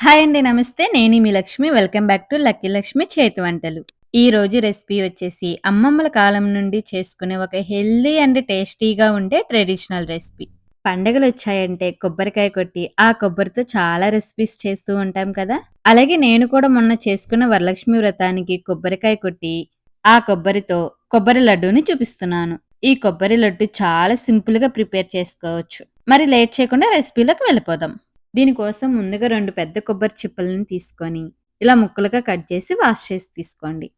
Hi అండి నమస్తే. నేను మీ Lakshmi. Welcome back to Lucky Lakshmi చేతి వంటలు. ఈ రోజు రెసిపీ వచ్చేసి అమ్మమ్మల కాలం నుండి చేసుకునే ఒక హెల్దీ అండ్ టేస్టీగా ఉండే ట్రెడిషనల్ రెసిపీ. పండగలు వచ్చాయంటే కొబ్బరికాయ కొట్టి ఆ కొబ్బరితో చాలా రెసిపీస్ చేస్తూ ఉంటాం కదా? అలాగే నేను కూడా మొన్న చేసుకున్న వరలక్ష్మి వ్రతానికి కొబ్బరికాయ కొట్టి ఆ కొబ్బరితో కొబ్బరి లడ్డూని చూపిస్తున్నాను. ఈ కొబ్బరి లడ్డు చాలా సింపుల్గా ప్రిపేర్ చేసుకోవచ్చు. మరి లేట్ చేయకుండా రెసిపీలోకి వెళ్ళిపోదాం. దీనికోసం ముందుగా రెండు పెద్ద కొబ్బరి చిప్పలను తీసుకొని ఇలా ముక్కలుగా కట్ చేసి వాష్ చేసి తీసుకోండి.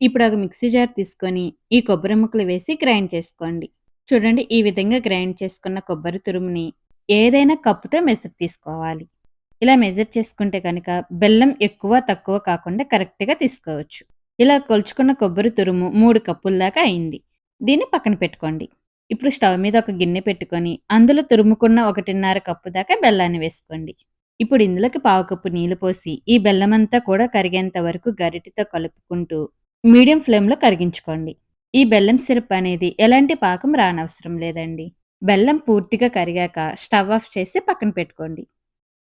ఇప్పుడు ఒక మిక్సీ జార్ తీసుకొని ఈ కొబ్బరి ముక్కలు వేసి గ్రైండ్ చేసుకోండి. చూడండి ఈ విధంగా గ్రైండ్ చేసుకున్న కొబ్బరి తురుముని ఏదైనా కప్పుతో మెజర్ తీసుకోవాలి. ఇలా మెజర్ చేసుకుంటే కనుక బెల్లం ఎక్కువ తక్కువ కాకుండా కరెక్ట్గా తీసుకోవచ్చు. ఇలా కొలుచుకున్న కొబ్బరి తురుము మూడు కప్పుల దాకా అయింది. దీన్ని పక్కన పెట్టుకోండి. ఇప్పుడు స్టవ్ మీద ఒక గిన్నె పెట్టుకొని అందులో తురుముకున్న ఒకటిన్నర కప్పు దాకా బెల్లాన్ని వేసుకోండి. ఇప్పుడు ఇందులోకి పావు కప్పు నీళ్ళు పోసి ఈ బెల్లం అంతా కూడా కరిగేంత వరకు గరిటితో కలుపుకుంటూ మీడియం ఫ్లేమ్లో కరిగించుకోండి. ఈ బెల్లం సిరప్ అనేది ఎలాంటి పాకం రానవసరం లేదండి. బెల్లం పూర్తిగా కరిగాక స్టవ్ ఆఫ్ చేసి పక్కన పెట్టుకోండి.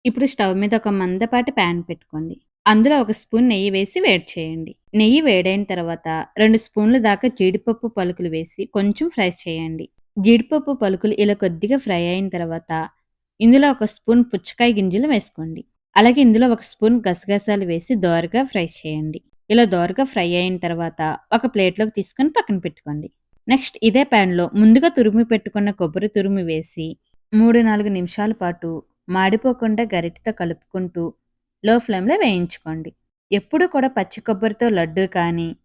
ఇప్పుడు స్టవ్ మీద ఒక మందపాటి ప్యాన్ పెట్టుకోండి. అందులో ఒక స్పూన్ నెయ్యి వేసి వేడి చేయండి. నెయ్యి వేడైన తర్వాత రెండు స్పూన్ల దాకా జీడిపప్పు పలుకులు వేసి కొంచెం ఫ్రై చేయండి. జీడిపప్పు పలుకులు ఇలా కొద్దిగా ఫ్రై అయిన తర్వాత ఇందులో ఒక స్పూన్ పుచ్చకాయ గింజలు వేసుకోండి. అలాగే ఇందులో ఒక స్పూన్ గసగసాలు వేసి దోరగా ఫ్రై చేయండి. ఇలా దోరగా ఫ్రై అయిన తర్వాత ఒక ప్లేట్లోకి తీసుకొని పక్కన పెట్టుకోండి. నెక్స్ట్ ఇదే ప్యాన్లో ముందుగా తురిమి పెట్టుకున్న కొబ్బరి తురుమి వేసి మూడు నాలుగు నిమిషాల పాటు మాడిపోకుండా గరిటితో కలుపుకుంటూ లో ఫ్లేమ్లో వేయించుకోండి. ఎప్పుడు కూడా పచ్చి కొబ్బరితో లడ్డు కానీ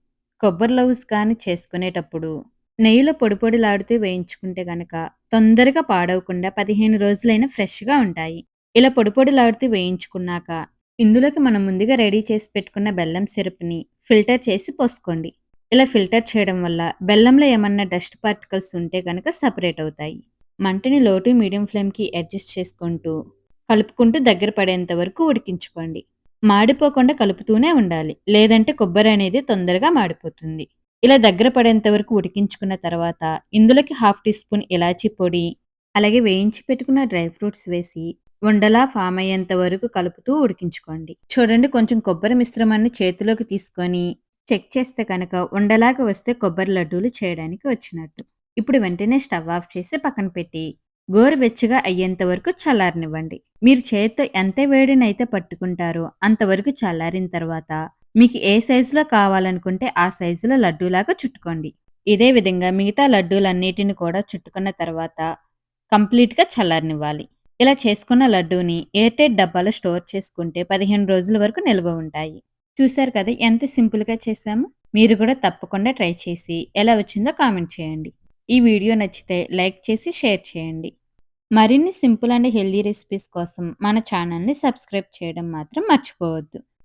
కొబ్బరి లవ్స్ కానీ చేసుకునేటప్పుడు నెయ్యిలో పొడిపొడిలాడుతూ వేయించుకుంటే గనక తొందరగా పాడవకుండా పదిహేను రోజులైనా ఫ్రెష్గా ఉంటాయి. ఇలా పొడిపొడిలాడుతూ వేయించుకున్నాక ఇందులోకి మనం ముందుగా రెడీ చేసి పెట్టుకున్న బెల్లం సిరప్ని ఫిల్టర్ చేసి పోసుకోండి. ఇలా ఫిల్టర్ చేయడం వల్ల బెల్లంలో ఏమన్నా డస్ట్ పార్టికల్స్ ఉంటే కనుక సపరేట్ అవుతాయి. మంటని లోటు మీడియం ఫ్లేమ్కి అడ్జస్ట్ చేసుకుంటూ కలుపుకుంటూ దగ్గర పడేంత వరకు ఉడికించుకోండి. మాడిపోకుండా కలుపుతూనే ఉండాలి. లేదంటే కొబ్బరి అనేది తొందరగా మాడిపోతుంది. ఇలా దగ్గర పడేంత వరకు ఉడికించుకున్న తర్వాత ఇందులోకి హాఫ్ టీ స్పూన్ ఇలాచీ పొడి అలాగే వేయించి పెట్టుకున్న డ్రై ఫ్రూట్స్ వేసి ఉండలా ఫామ్ అయ్యేంత వరకు కలుపుతూ ఉడికించుకోండి. చూడండి కొంచెం కొబ్బరి మిశ్రమాన్ని చేతిలోకి తీసుకొని చెక్ చేస్తే కనుక ఉండలాగా వస్తే కొబ్బరి లడ్డూలు చేయడానికి వచ్చినట్టు. ఇప్పుడు వెంటనే స్టవ్ ఆఫ్ చేసి పక్కన పెట్టి గోరువెచ్చగా అయ్యేంత వరకు చల్లారనివ్వండి. మీరు చేతితో ఎంత వేడినైతే పట్టుకుంటారో అంతవరకు చల్లారిన తర్వాత మీకు ఏ సైజులో కావాలనుకుంటే ఆ సైజులో లడ్డూలాగా చుట్టుకోండి. ఇదే విధంగా మిగతా లడ్డూలన్నిటిని కూడా చుట్టుకున్న తర్వాత కంప్లీట్గా చల్లారనివ్వాలి. ఇలా చేసుకున్న లడ్డూని ఎయిర్టైట్ డబ్బాలో స్టోర్ చేసుకుంటే పదిహేను రోజుల వరకు నిల్వ ఉంటాయి. చూశారు కదా ఎంత సింపుల్గా చేసాము మీరు కూడా తప్పకుండా ట్రై చేసి ఎలా వచ్చిందో కామెంట్ చేయండి. ఈ వీడియో నచ్చితే లైక్ చేసి షేర్ చేయండి. మరిన్ని సింపుల్ అండ్ హెల్దీ రెసిపీస్ కోసం మన ఛానల్ని సబ్స్క్రైబ్ చేయడం మాత్రం మర్చిపోవద్దు.